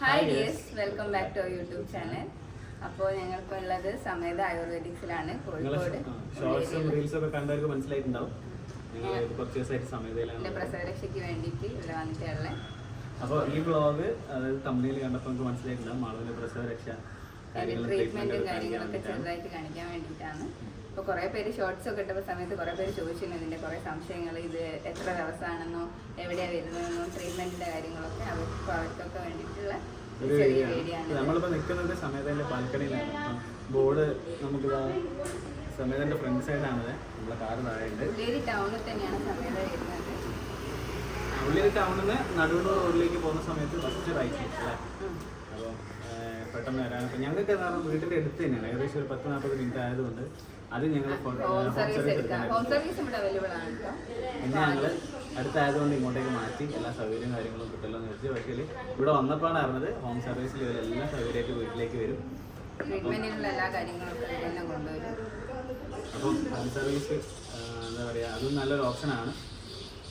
Hi dears welcome back to YouTube channel അപ്പോൾ ഞങ്ങൾക്ക് ഉള്ളത് സമേത ആയുർവേദിക്സിലാണ് കോഴിക്കോട്. എന്റെ പ്രസവരക്ഷയ്ക്ക് വേണ്ടിയിട്ട് ഇവിടെ വന്നിട്ടുള്ളത്. അപ്പോൾ ഈ ബ്ലോഗ് അതായത് തമ്മിൽ കണ്ടപ്പോൾ നമുക്ക് മനസ്സിലായിട്ടുണ്ടാവും മാളവിന്റെ പ്രസവരക്ഷ ട്രീറ്റ്മെന്റ് കാര്യങ്ങളൊക്കെ ചെറുതായിട്ട് കാണിക്കാൻ വേണ്ടിയിട്ടാണ്. ഇപ്പോൾ കുറേ പേര് ഷോർട്സ് ഒക്കെ ഇട്ടപ്പോൾ സമയത്ത് കുറേ പേര് ചോദിച്ചിരുന്നു ഇതിന്റെ കുറേ സംശയങ്ങൾ ഇത് എത്ര ദിവസമാണെന്നോ എവിടെയാണ് വരുന്നതെന്നോ ട്രീറ്റ്മെന്റിന്റെ കാര്യങ്ങളൊക്കെ അവർക്ക് അവർക്കൊക്കെ വേണ്ടിയിട്ടുള്ള ചെറിയ വീഡിയോ വീഡിയോ ആണ്. നമ്മളിപ്പോൾ നിൽക്കുന്നത് സമേതന്റെ ബാൽക്കണിയിലാണ് ബോർഡ് നമുക്ക് സമേതന്റെ ഫ്രണ്ട് സൈഡാണത് നമ്മളെ കാറ് താഴെയുണ്ട്. ഉള്ളേരി ടൗണിൽ തന്നെയാണ് സമേത വരുന്നത്. ടൗണിൽ നിന്ന് നടുവിൽ റോഡിലേക്ക് പോകുന്ന സമയത്ത് ഫസ്റ്റ് റൈറ്റ് അപ്പോൾ പെട്ടെന്ന് വരാൻ. അപ്പോൾ ഞങ്ങൾക്ക് കാരണം വീട്ടിന്റെ അടുത്ത് തന്നെയാണ്. ഏകദേശം ഒരു പത്ത് നാൽപ്പത് മിനിറ്റ് ആയതുകൊണ്ട് അത് ഞങ്ങൾ ഹോം സർവീസ് പിന്നെ ഞങ്ങൾ അടുത്തായതുകൊണ്ട് ഇങ്ങോട്ടേക്ക് മാറ്റി എല്ലാ സൗകര്യവും കാര്യങ്ങളും കിട്ടുമല്ലോ എന്ന് വെച്ച് പക്ഷേ ഇവിടെ വന്നപ്പോഴാണ് അറിഞ്ഞത് ഹോം സർവീസിൽ ഇവരെല്ലാം സൗകര്യമായിട്ട് വീട്ടിലേക്ക് വരും. ട്രീറ്റ്മെന്റിനുള്ള എല്ലാ കാര്യങ്ങളും തന്നെ കൊണ്ടുവരും. അപ്പം ഹോം സർവീസ് എന്താ പറയുക അതും നല്ലൊരു ഓപ്ഷനാണ്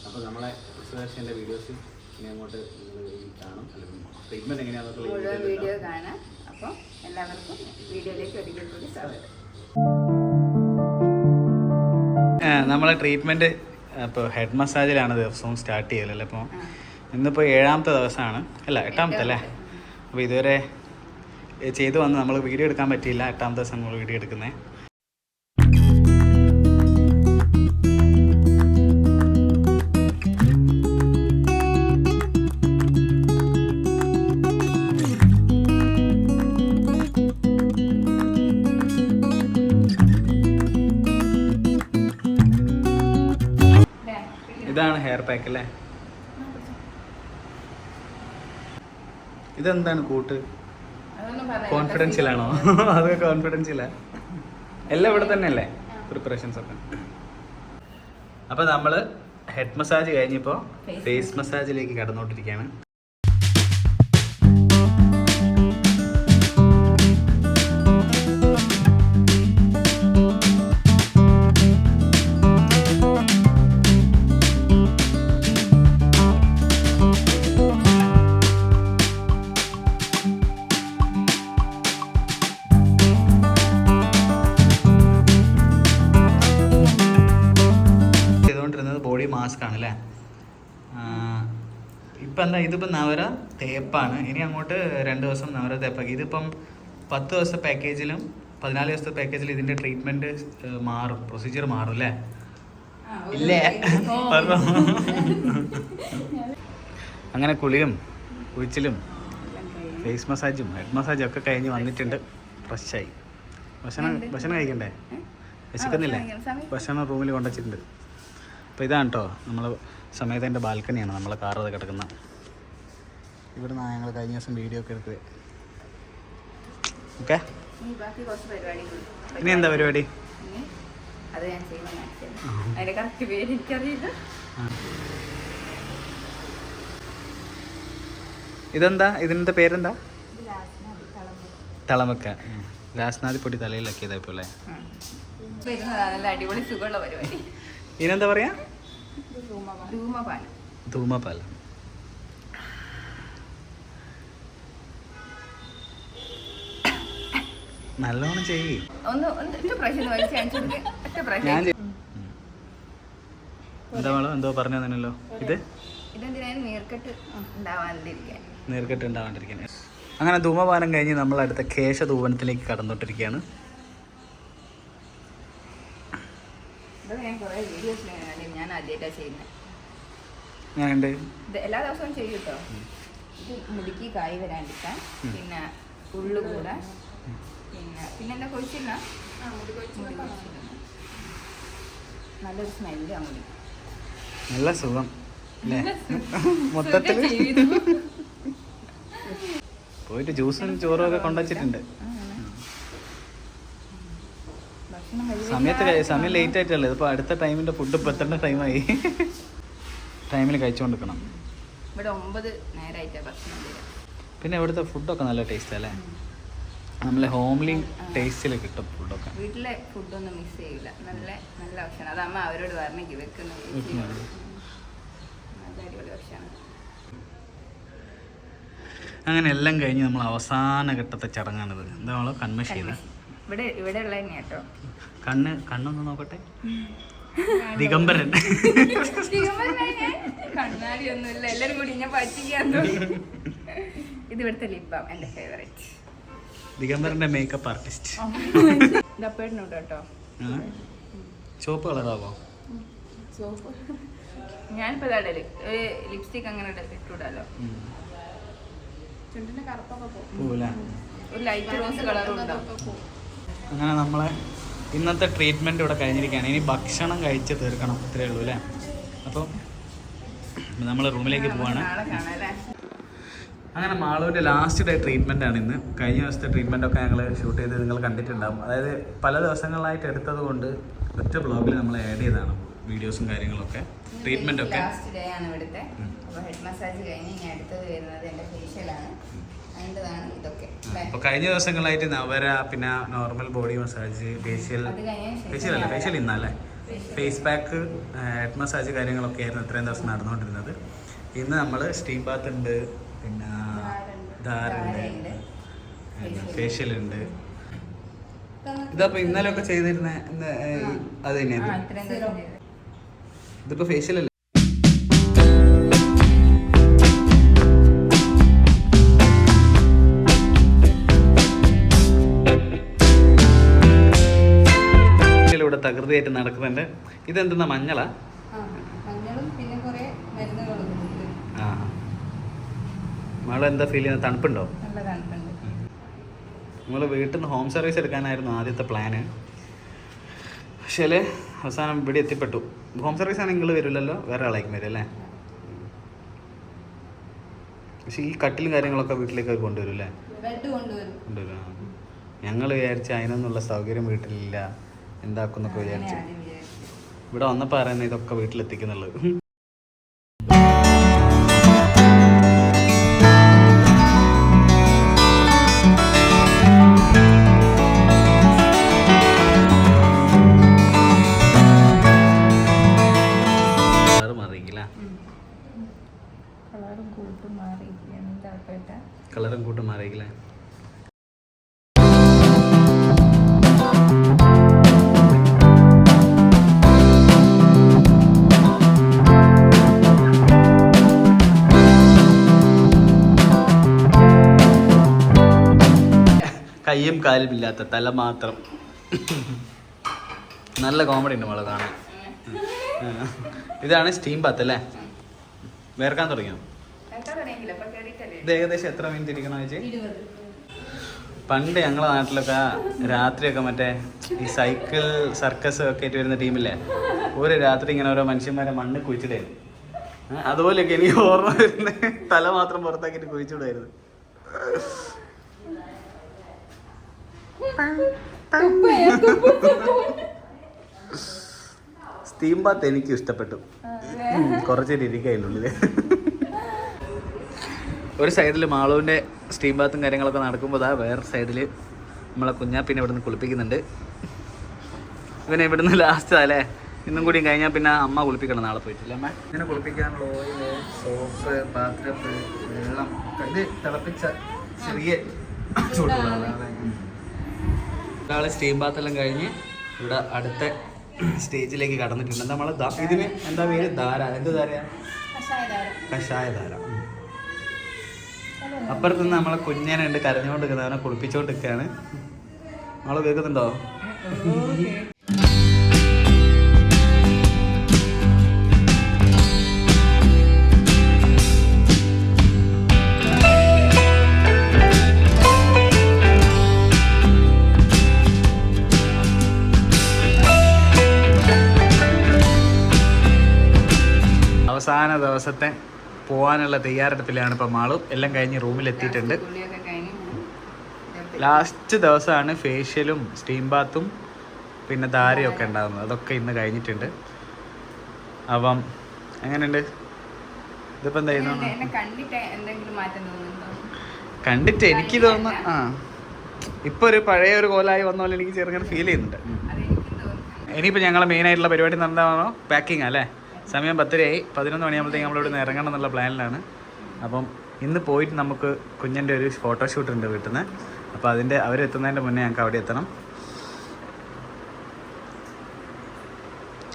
അപ്പോൾ നമ്മളെ സുരക്ഷന്റെ വീഡിയോസ് ഇനി അങ്ങോട്ട് കാണും. അല്ലെങ്കിൽ ട്രീറ്റ്മെന്റ് എങ്ങനെയാണെന്നൊക്കെ വീഡിയോ കാണാം. അപ്പോൾ എല്ലാവർക്കും വീഡിയോയിലേക്ക് ഒരിക്കൽ കൂടി സ്വാഗതം. നമ്മളെ ട്രീറ്റ്മെന്റ് ഇപ്പോൾ ഹെഡ് മസാജിലാണ് ദിവസവും സ്റ്റാർട്ട് ചെയ്യലല്ലേ അപ്പോൾ ഇന്നിപ്പോൾ ഏഴാമത്തെ ദിവസമാണ്. അല്ല എട്ടാമത്തെ അല്ലേ? അപ്പോൾ ഇതുവരെ ചെയ്തു വന്ന് നമ്മൾ വീഡിയോ എടുക്കാൻ പറ്റിയില്ല എട്ടാമത്തെ ദിവസം നമ്മൾ വീഡിയോ എടുക്കുന്നത് ഇതാണ് ഹെയർ പാക്ക് അല്ലേ? ഇതെന്താണ് കൂട്ട്? കോൺഫിഡൻഷ്യലാണോ അത് കോൺഫിഡൻഷ്യല എല്ലാം ഇവിടെ തന്നെ അല്ലേ പ്രിപ്പറേഷൻസ് ഒക്കെ. അപ്പൊ നമ്മൾ ഹെഡ് മസാജ് കഴിഞ്ഞപ്പോ ഫേസ് മസാജിലേക്ക് കടന്നോണ്ടിരിക്കുകയാണ്. ഇപ്പം എന്താ ഇതിപ്പോൾ നവര തേപ്പാണ്. ഇനി അങ്ങോട്ട് രണ്ട് ദിവസം നവര തേപ്പാക്കി. ഇതിപ്പം പത്ത് ദിവസത്തെ പാക്കേജിലും പതിനാല് ദിവസത്തെ പാക്കേജിലും ഇതിന്റെ ട്രീറ്റ്മെന്റ് മാറും. പ്രൊസീജിയർ മാറും അല്ലേ? ഇല്ലേ? അങ്ങനെ കുളിയും കുഴിച്ചിലും ഫേസ് മസാജും ഹെഡ് മസാജും ഒക്കെ കഴിഞ്ഞ് വന്നിട്ടുണ്ട്. ഫ്രഷായി. ഭക്ഷണം ഭക്ഷണം കഴിക്കണ്ടേ? വിശക്കുന്നില്ലേ? ഭക്ഷണം റൂമിൽ കൊണ്ടുവച്ചിട്ടുണ്ട്. അപ്പോൾ ഇതാണ് കേട്ടോ നമ്മൾ സമയത്തിന്റെ ബാൽക്കണിയാണ് നമ്മളെ കാറ് അത് കിടക്കുന്നത് ഇവിടെ നിന്നാണ് ഞങ്ങൾ കഴിഞ്ഞ ദിവസം വീഡിയോ ഒക്കെ എടുത്തത്. ഓക്കെ ഇനി എന്താ പരിപാടി? അത് ഞാൻ ചെയ്യുന്ന മാക്സിമം അതിന്റെ കറക്റ്റ് പേര് എനിക്കറിയില്ല. ഇതെന്താ? ഇതിന്റെ പേരെന്താ? തളമക്ക രാസ്നാഥി പൊടി തലയിലാക്കിയതാ നല്ല അടിപൊളി സുഖമുള്ള പരിപാടി. ഇതിനെന്താ പറയാ? ധൂമപാലം നല്ലോണം ചെയ്യേ. ഒന്ന് ഒന്ന് ഒറ്റ പ്രാവശ്യം ഒന്ന് വലിച്ച് കാണിച്ചു കൊടുക്ക്. ഒറ്റ ഞാൻ പ്രാവശ്യം ചെയ്- എന്താ മോളോ? എന്തോ പറഞ്ഞു തന്നല്ലോ ഇത്? ഇതെന്തിനാണ് നീർക്കെട്ട് ഉണ്ടാവാണ്ടിരിക്കാൻ അങ്ങനെ ധൂമപാനം കഴിഞ്ഞ് നമ്മൾ അടുത്ത കേശ കേശധൂപനത്തിലേക്ക് കടന്നോട്ടിരിക്കുകയാണ്. ഇത് ഞാൻ കുറേ വീഡിയോസ് ഞാൻ ആദ്യമായിട്ടാണ് ചെയ്യുന്നത് ഞാനുണ്ട് ഇത് എല്ലാ ദിവസവും ചെയ്യൂട്ടോ കേട്ടോ ഇത് മുടിക്ക് കായ് വരാണ്ടിരിക്കാൻ. പിന്നെ ഉള്ളു കൂടെ പിന്നെ പിന്നെന്താ കൊഴിച്ചില്ല നല്ലൊരു സ്മെല്ല് ആ നല്ല സുഖം മൊത്തത്തിൽ? മൊത്തത്തിൽ പോയിട്ട് ജ്യൂസും ചോറും ഒക്കെ കൊണ്ടുവച്ചിട്ടുണ്ട്. സമയത്ത് സമയം ലേറ്റ് ആയിട്ടല്ലേ? ഇപ്പൊ അടുത്ത ടൈമിന്റെ ഫുഡ് ഇപ്പൊ എത്തേണ്ട ടൈമായി ടൈമിൽ കഴിച്ചുകൊണ്ടിരിക്കണം ഇവിടെ ഒമ്പത് നേരമായിട്ടാണ് ഭക്ഷണം പിന്നെ ഇവിടുത്തെ ഫുഡൊക്കെ നല്ല ടേസ്റ്റ് അല്ലേ? നമ്മളെ ഹോംലി ടേസ്റ്റിൽ കിട്ടും ഫുഡൊക്കെ വീട്ടിലെ ഫുഡൊന്നും മിസ് ചെയ്യില്ല നല്ല നല്ല ഭക്ഷണം. അത് അമ്മ അവരോട് പറഞ്ഞെങ്കിൽ വെക്കുന്നത്. നല്ല അടിപൊളി ഭക്ഷണം. അങ്ങനെ എല്ലാം കഴിഞ്ഞ് നമ്മൾ അവസാന ഘട്ടത്തെ ചടങ്ങാണിത്. എന്താ നമ്മൾ കൺമഷി ചെയ്ത് ഇവിടെ ഇവിടെ ഉള്ള തന്നെയാ കേട്ടോ കണ്ണ് കണ്ണൊന്ന് നോക്കട്ടെ? ദിഗംബരൻ. കണ്ണാടി ഒന്നുമില്ല. എല്ലാരും കൂടി ഞാൻ പറ്റിക്കാൻ. ഇത് ഇവിടുത്തെ ലിപ്പാം എന്റെ ഫേവറേറ്റ് ദിഗംബരന്റെ മേക്കപ്പ് ആർട്ടിസ്റ്റ് ചോപ്പ് കേട്ടോ ചുവപ്പ് കളറാവോ? ഞാനിപ്പോ ഇതാടൽ ഒരു ലിപ്സ്റ്റിക് അങ്ങനെ ഇട്ടൂടാലോ ഒരു ലൈറ്റ് റോസ് കളറും നമ്മളെ ഇന്നത്തെ ട്രീറ്റ്മെന്റ് ഇവിടെ കഴിഞ്ഞിരിക്കുകയാണ്. ഇനി ഭക്ഷണം കഴിച്ച് തീർക്കണം. ഇത്രയേ ഉള്ളൂ അല്ലേ? അപ്പം നമ്മൾ റൂമിലേക്ക് പോവാണ്. അങ്ങനെ മാളുവിന്റെ ലാസ്റ്റ് ഡേ ട്രീറ്റ്മെന്റ് ആണ് ഇന്ന്. കഴിഞ്ഞ ദിവസത്തെ ട്രീറ്റ്മെന്റ് ഒക്കെ ഞങ്ങൾ ഷൂട്ട് ചെയ്ത് നിങ്ങൾ കണ്ടിട്ടുണ്ടാകും അതായത് പല ദിവസങ്ങളായിട്ട് എടുത്തത് കൊണ്ട് ഒറ്റ ബ്ലോഗിൽ നമ്മൾ ആഡ് ചെയ്തതാണ് വീഡിയോസും കാര്യങ്ങളൊക്കെ. ട്രീറ്റ്മെന്റ് ഒക്കെ. ലാസ്റ്റ് ഡേ ആണ് ഇവിടുത്തെ. അപ്പോൾ ഹെഡ് മസാജ് കഴിഞ്ഞ് അടുത്തത് വരുന്നത് എന്റെ ഫേഷ്യലാണ് അപ്പോൾ കഴിഞ്ഞ ദിവസങ്ങളായിട്ട് നവര പിന്നെ normal body massage facial facial അല്ല ഫേഷ്യൽ ഇന്നല്ലേ ഫേസ് പാക്ക് ഹെഡ് മസാജ് കാര്യങ്ങളൊക്കെ ആയിരുന്നു ഇത്രയും ദിവസം നടന്നുകൊണ്ടിരുന്നത്. ഇന്ന് നമ്മൾ സ്റ്റീം ബാത്ത് ഉണ്ട് പിന്നെ ധാരണ്ട് ഫേഷ്യൽ ഉണ്ട്. ഇതപ്പോ ഇന്നലെ ഒക്കെ ചെയ്തിരുന്ന അത്. ഇതിപ്പോ തന്നെയാണ് ഫേഷ്യൽ അല്ലേ ഇവിടെ തകൃതിയായിട്ട് നടക്കുന്നുണ്ട്. ഇതെന്തെന്നാ മഞ്ഞളും പിന്നെ കുറെ മരുന്നുകളും ഉണ്ട്. ആ മഴ എന്താ ഫീൽ ചെയ്യുന്നത്? തണുപ്പുണ്ടോ? നല്ല തണുപ്പുണ്ട്. നമ്മൾ വീട്ടിൽ നിന്ന് ഹോം സർവീസ് എടുക്കാനായിരുന്നു ആദ്യത്തെ പ്ലാന് പക്ഷേ അവസാനം ഇവിടെ എത്തിപ്പെട്ടു. ഹോം സർവീസ് ആണെങ്കിൽ നിങ്ങൾ വരില്ലല്ലോ? വേറെ ആളേക്കും വരും അല്ലേ? പക്ഷേ ഈ കട്ടിലും കാര്യങ്ങളൊക്കെ വീട്ടിലേക്ക് അവർ കൊണ്ടുവരും അല്ലേ? കൊണ്ടുവരും. ഞങ്ങൾ വിചാരിച്ച അതിനൊന്നുള്ള സൗകര്യം വീട്ടിലില്ല. എന്താക്കുന്നൊക്കെ വിചാരിച്ചു. ഇവിടെ വന്നപ്പോൾ പറയുന്നത് ഇതൊക്കെ വീട്ടിലെത്തിക്കുന്നുള്ളത്? കയ്യും കാലും ഇല്ലാത്ത തല മാത്രം. നല്ല കോമഡി ഉണ്ട് മോളെ കാണാൻ. ഇതാണ് സ്റ്റീം ബാത്ത് അല്ലേ? വേർക്കാൻ തുടങ്ങിയോ? ഇത് ഏകദേശം എത്ര മിനിറ്റ് ഇരിക്കണം ചേച്ചി? പണ്ട് ഞങ്ങളെ നാട്ടിലൊക്കെ രാത്രിയൊക്കെ മറ്റേ ഈ സൈക്കിൾ സർക്കസ് ഒക്കെ ആയിട്ട് വരുന്ന ടീമില്ലേ ഒരു രാത്രി ഇങ്ങനെ ഓരോ മനുഷ്യന്മാരെ മണ്ണ് കുഴിച്ചിടായിരുന്നു അതുപോലെയൊക്കെ എനിക്ക് ഓർമ്മ വരുന്നത് തല മാത്രം പുറത്താക്കിയിട്ട് കുഴിച്ചിടായിരുന്നു സ്റ്റീം ബാത്ത് എനിക്ക് ഇഷ്ടപ്പെട്ടു. കുറച്ചേരി ഇരിക്കുക അതിനുള്ളിൽ ഒരു സൈഡിൽ മാളുവിന്റെ സ്റ്റീം ബാത്തും കാര്യങ്ങളൊക്കെ നടക്കുമ്പോൾ അതാ വേറെ സൈഡിൽ നമ്മളെ കുഞ്ഞാപ്പിനെ ഇവിടുന്ന് കുളിപ്പിക്കുന്നുണ്ട്. ഇവനെ ഇവിടുന്ന് ലാസ്റ്റ് അല്ലേ? ഇന്നും കൂടി കഴിഞ്ഞാൽ പിന്നെ അമ്മ കുളിപ്പിക്കണം നാളെ പോയിട്ടില്ല അമ്മ? ഇങ്ങനെ കുളിപ്പിക്കാനുള്ള ഓയിൽ സോപ്പ് പാത്രപ്പ് വെള്ളം ഇത് തിളപ്പിച്ച ചെറിയ ചൂടുള്ള ഒരാൾ സ്റ്റീം ബാത്തെല്ലാം കഴിഞ്ഞ് ഇവിടെ അടുത്ത സ്റ്റേജിലേക്ക് കടന്നിട്ടുണ്ട്. നമ്മൾ ഇതിന് എന്താ പേര്? ധാര. എന്ത് ധാരയാ? കഷായ ധാര ഉം. അപ്പുറത്ത് നിന്ന് നമ്മളെ കുഞ്ഞനുണ്ട് കരഞ്ഞുകൊണ്ട് നിൽക്കുന്നത് അവനെ കുളിപ്പിച്ചോണ്ട് നിൽക്കുകയാണ് നമ്മൾ കേൾക്കുന്നുണ്ടോ? അവസാന ദിവസത്തെ പോകാനുള്ള തയ്യാറെടുപ്പിലാണ് ഇപ്പം മാളും. എല്ലാം കഴിഞ്ഞ് റൂമിലെത്തിയിട്ടുണ്ട് ലാസ്റ്റ് ദിവസമാണ് ഫേഷ്യലും സ്റ്റീം ബാത്തും പിന്നെ ധാരയൊക്കെ ഉണ്ടാകുന്നത് അതൊക്കെ ഇന്ന് കഴിഞ്ഞിട്ടുണ്ട്. അപ്പം എങ്ങനെയുണ്ട്? ഇതിപ്പോൾ എന്താ കണ്ടിട്ട് എനിക്ക് തോന്നുന്നു ആ. ഇപ്പൊ ഒരു പഴയ ഒരു കോലായി വന്ന പോലെ എനിക്ക് ചെറുങ്ങനെ ഫീൽ ചെയ്യുന്നുണ്ട്. ഇനിയിപ്പോൾ ഞങ്ങളെ മെയിൻ ആയിട്ടുള്ള പരിപാടി നടന്നതാണോ പാക്കിംഗ് അല്ലേ? സമയം പത്തരയായി പതിനൊന്ന് മണിയാകുമ്പോഴത്തേക്ക് നിന്ന് ഇറങ്ങണം എന്നുള്ള പ്ലാനിലാണ്. അപ്പം ഇന്ന് പോയിട്ട് നമുക്ക് കുഞ്ഞിന്റെ ഒരു ഫോട്ടോഷൂട്ട് ഉണ്ട് വീട്ടിൽ നിന്ന് അപ്പോൾ അതിന്റെ അവരെത്തുന്നതിന്റെ മുന്നേ ഞങ്ങൾക്ക് അവിടെ എത്തണം.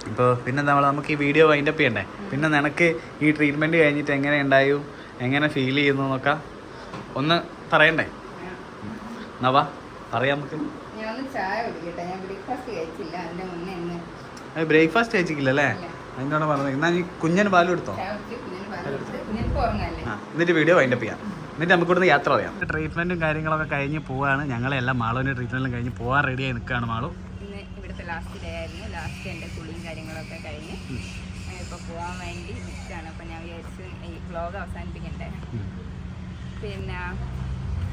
ഇപ്പോൾ പിന്നെ നമ്മൾ നമുക്ക് ഈ വീഡിയോ വൈൻഡപ്പ് ചെയ്യണ്ടേ? പിന്നെ നിനക്ക് ഈ ട്രീറ്റ്മെന്റ് കഴിഞ്ഞിട്ട് എങ്ങനെ ഉണ്ടായും? എങ്ങനെ ഫീൽ ചെയ്യുന്നു എന്നൊക്കെ ഒന്ന് പറയണ്ടേ? നവാ പറയാം നമുക്ക്. ബ്രേക്ക്ഫാസ്റ്റ് കഴിച്ചില്ല. അതിന്റെ അല്ലേ അതിനോട് പറഞ്ഞത്. എന്നാൽ നീ കുഞ്ഞൻ പാലും എടുത്തോ ആ എന്നിട്ട് വീഡിയോ വൈൻഡപ്പ് ചെയ്യാം. എന്നിട്ട് നമുക്ക് ഇവിടുന്ന് യാത്ര പറയാം. ട്രീറ്റ്മെന്റും കാര്യങ്ങളൊക്കെ കഴിഞ്ഞ് പോവാണ്. ഞങ്ങളെല്ലാം മാളുവിന്റെ ട്രീറ്റ്മെന്റും കഴിഞ്ഞ് പോകാൻ റെഡിയായി നിൽക്കുകയാണ് മാളു. ഇവിടുത്തെ ലാസ്റ്റ് ഡേ ആയിരുന്നു. ലാസ്റ്റ് എന്റെ കുളിയും കാര്യങ്ങളൊക്കെ കഴിഞ്ഞ് ഇപ്പോൾ പോകാൻ വേണ്ടി നിൽക്കുകയാണ് അപ്പോൾ ഞാൻ വിചാരിച്ചു ഈ വ്ലോഗ് അവസാനിപ്പിക്കണ്ടേ? പിന്നെ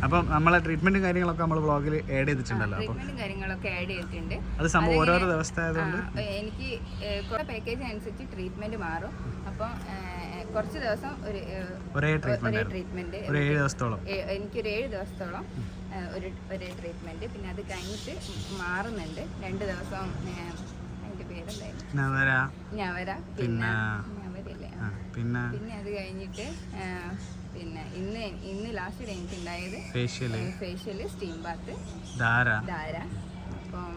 അപ്പം നമ്മളെ ട്രീറ്റ്മെന്റും കാര്യങ്ങളൊക്കെ നമ്മൾ ബ്ലോഗിൽ ആഡ് ചെയ്തിട്ടുണ്ടല്ലോ. അപ്പോൾ ട്രീറ്റ്മെന്റും കാര്യങ്ങളൊക്കെ ആഡ് ചെയ്തിട്ടുണ്ട്. അത് സംഭവം ഓരോരോ ദിവസത്തെ ആയതുകൊണ്ട് ആ, എനിക്ക് കുറേ പാക്കേജ് അനുസരിച്ച് ട്രീറ്റ്മെന്റ് മാറും. അപ്പോൾ കുറച്ച് ദിവസം ഒരു ഏഹ്, ഒരേ ട്രീറ്റ്മെന്റ് ഒരു ഏഴ് ദിവസത്തോളം. എനിക്ക് എനിക്കൊരു ഏഴ് ദിവസത്തോളം ഒരു ഒരു ട്രീറ്റ്മെന്റ് പിന്നെ അത് കഴിഞ്ഞിട്ട് മാറുന്നുണ്ട്. രണ്ട് ദിവസം ആ, അതിന്റെ പേരെന്തായിരുന്നു? നവര. ഞവര പിന്നെ പിന്നെ ഞവരല്ലേ ആ, പിന്നെ? പിന്നെ അത് കഴിഞ്ഞിട്ട് പിന്നെ ഇന്ന് ഇന്ന് ലാസ്റ്റ് ഡേ എനിക്ക് ഉണ്ടായത് ഫേഷ്യൽ ഫേഷ്യൽ സ്റ്റീം ബാത്ത് ധാര. ധാര. അപ്പം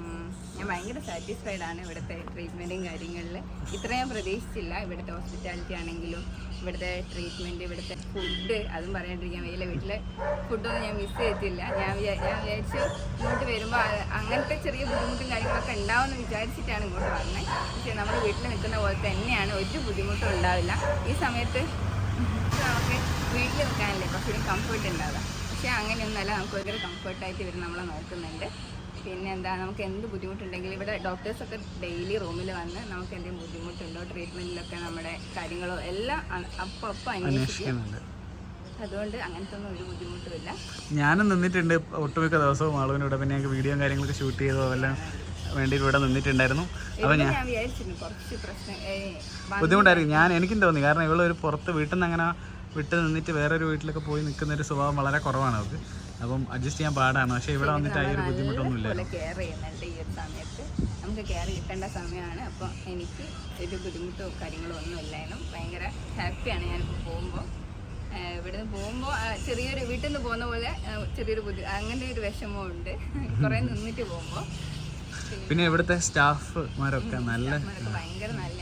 ഞാൻ ഭയങ്കര സാറ്റിസ്ഫൈഡ് ആണ് ഇവിടുത്തെ ട്രീറ്റ്മെന്റും കാര്യങ്ങളിൽ ഇത്ര ഞാൻ പ്രതീക്ഷിച്ചില്ല ഇവിടുത്തെ ഹോസ്പിറ്റാലിറ്റി ആണെങ്കിലും ഇവിടുത്തെ ട്രീറ്റ്മെന്റ് ഇവിടുത്തെ ഫുഡ് അതും പറയാണ്ടിരിക്കാൻ വയ്യില്ല വീട്ടിലെ ഫുഡൊന്നും ഞാൻ മിസ് ചെയ്തിട്ടില്ല. ഞാൻ ഞാൻ വിചാരിച്ചു ഇങ്ങോട്ട് വരുമ്പോൾ അങ്ങനത്തെ ചെറിയ ബുദ്ധിമുട്ടും കാര്യങ്ങളൊക്കെ ഉണ്ടാവുമെന്ന് വിചാരിച്ചിട്ടാണ് ഇങ്ങോട്ട് വന്നത് പക്ഷേ നമ്മൾ വീട്ടിൽ നിൽക്കുന്ന പോലെ തന്നെയാണ് ഒരു ബുദ്ധിമുട്ടും ഉണ്ടാവില്ല. ഈ സമയത്ത് വീട്ടിൽ നിൽക്കാനല്ലേ കുറച്ചുകൂടി കംഫർട്ട് ഉണ്ടാവുക. പക്ഷേ അങ്ങനെയൊന്നുമല്ല. നമുക്ക് ഭയങ്കര കംഫർട്ടായിട്ട് ഇവർ നമ്മളെ നോക്കുന്നുണ്ട്. പിന്നെ എന്താ നമുക്ക് എന്ത് ബുദ്ധിമുട്ടുണ്ടെങ്കിലും ഇവിടെ ഡോക്ടേഴ്സൊക്കെ ഡെയിലി റൂമിൽ വന്ന് നമുക്ക് എന്തെങ്കിലും ബുദ്ധിമുട്ടുണ്ടോ? ട്രീറ്റ്മെന്റിലൊക്കെ നമ്മുടെ കാര്യങ്ങളോ എല്ലാം അപ്പം അപ്പം അന്വേഷിക്കും. അന്വേഷിക്കുന്നുണ്ട്. അതുകൊണ്ട് അങ്ങനത്തെ ഒന്നും ഒരു ബുദ്ധിമുട്ടുമില്ല. ഞാനും നിന്നിട്ടുണ്ട്. ഒട്ടുമിക്ക ദിവസവും മാളുവിനൂടെ പിന്നെ ഞങ്ങൾക്ക് വീഡിയോ കാര്യങ്ങളൊക്കെ ഷൂട്ട് ചെയ്തോ എല്ലാം വേണ്ടി ഇവിടെ നിന്നിട്ടുണ്ടായിരുന്നു. അപ്പോൾ ഞാൻ വിചാരിച്ചിരുന്നു കുറച്ച് പ്രശ്നം ബുദ്ധിമുട്ടായിരിക്കും. ഞാൻ എനിക്കും തോന്നി. കാരണം ഇവളൊരു ഒരു പുറത്ത് വീട്ടിൽ നിന്ന് അങ്ങനെ വിട്ട് നിന്നിട്ട് വേറൊരു വീട്ടിലൊക്കെ പോയി നിൽക്കുന്ന ഒരു സ്വഭാവം വളരെ കുറവാണ് അവർക്ക്. അപ്പം അഡ്ജസ്റ്റ് ചെയ്യാൻ പാടാണ്. പക്ഷെ ഇവിടെ വന്നിട്ട് ആ ഒരു ബുദ്ധിമുട്ടൊന്നും ഇല്ല കെയർ ചെയ്യുന്നുണ്ട് ഈ ഒരു സമയത്ത്. നമുക്ക് കെയർ കിട്ടേണ്ട സമയമാണ്. അപ്പോൾ എനിക്ക് ഒരു ബുദ്ധിമുട്ടോ കാര്യങ്ങളോ ഒന്നും ഇല്ലായിരുന്നു. ഭയങ്കര ഹാപ്പിയാണ് ഞാനിപ്പോൾ പോകുമ്പോൾ ഇവിടുന്ന് പോകുമ്പോൾ ചെറിയൊരു വീട്ടിൽ നിന്ന് പോകുന്ന പോലെ ചെറിയൊരു ബുദ്ധി അങ്ങനത്തെ ഒരു വിഷമവും ഉണ്ട്. കുറേ നിന്നിട്ട് പോകുമ്പോൾ പിന്നെ ഇവിടുത്തെ സ്റ്റാഫ്മാരൊക്കെ നല്ല ഭയങ്കര നല്ലതാണ്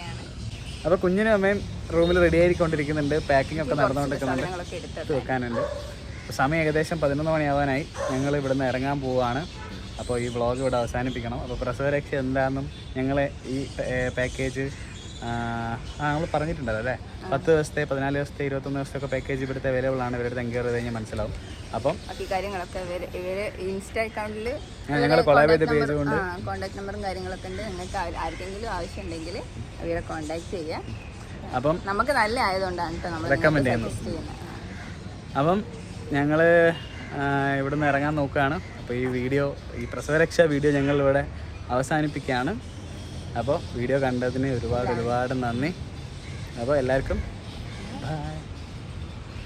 അപ്പോൾ കുഞ്ഞിനും അമ്മയും റൂമിൽ റെഡി ആയിക്കൊണ്ടിരിക്കുന്നുണ്ട്. പാക്കിംഗ് ഒക്കെ നടന്നുകൊണ്ടിരിക്കുന്നുണ്ട്. തീർക്കാനുണ്ട് സമയം ഏകദേശം പതിനൊന്ന് മണിയാവാനായി. ഞങ്ങൾ ഇവിടുന്ന് ഇറങ്ങാൻ പോവാണ്. അപ്പോൾ ഈ വ്ലോഗ് ഇവിടെ അവസാനിപ്പിക്കണം. അപ്പോൾ പ്രസവരക്ഷ എന്താണെന്നും ഞങ്ങളെ ഈ പാക്കേജ് ആ നമ്മൾ പറഞ്ഞിട്ടുണ്ടല്ലോ അല്ലേ പത്ത് ദിവസത്തെ പതിനാല് ദിവസത്തെ ഇരുപത്തൊന്ന് ദിവസത്തെ ഒക്കെ പാക്കേജ് ഇവിടുത്തെ അവൈലബിൾ ആണ്. ഇവരുടെ എൻക്വയറി ചെയ്ത് കഴിഞ്ഞാൽ മനസ്സിലാവും. അപ്പം ബാക്കി കാര്യങ്ങളൊക്കെ ഇവർ ഇൻസ്റ്റ അക്കൗണ്ടിൽ ഞങ്ങൾ കൊളാബ് ചെയ്ത പേജ് കൊണ്ട് കോൺടാക്ട് നമ്പറും കാര്യങ്ങളൊക്കെ ഉണ്ട്. നിങ്ങൾക്ക് ആർക്കെങ്കിലും ആവശ്യമുണ്ടെങ്കിൽ അവരെ കോൺടാക്ട് ചെയ്യാം. അപ്പം നമുക്ക് നല്ല ആയതുകൊണ്ടാണ് കേട്ടോ നമ്മൾ റെക്കമെൻഡ് ചെയ്യുന്നത്. അപ്പം ഞങ്ങൾ ഇവിടുന്ന് ഇറങ്ങാൻ നോക്കുകയാണ്. അപ്പോൾ ഈ വീഡിയോ ഈ പ്രസവരക്ഷ വീഡിയോ ഞങ്ങളിവിടെ അവസാനിപ്പിക്കുകയാണ്. അപ്പോൾ വീഡിയോ കണ്ടതിന് ഒരുപാട് ഒരുപാട് നന്ദി. അപ്പോൾ എല്ലാവർക്കും ബൈ